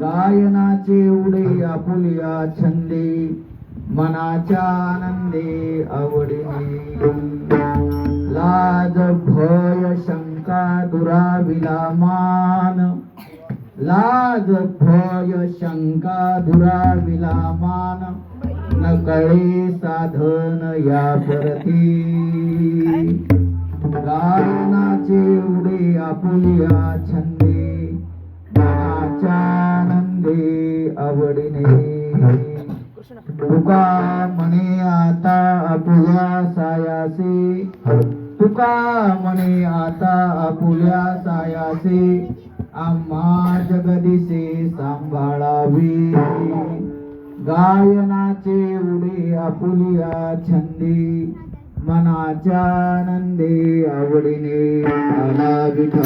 गायनाचे उडे आपुलिया छंदे मनाच्या आनंदे आवडे लाज भय शंका दुराविला मान लाज भय शंका दुराविला मान न कळे साधन या परती गायनाचे उडे आपुलिया छंदे आवडीने. तुका म्हणे आता आपुल्या सायासे. तुका म्हणे आता आपुल्या सायासे. आम्हा जगदीशे सांभाळावी. गायनाचे उडे आपुलिया छंदी. मनाच्या आनंदे आवडीने आला विठा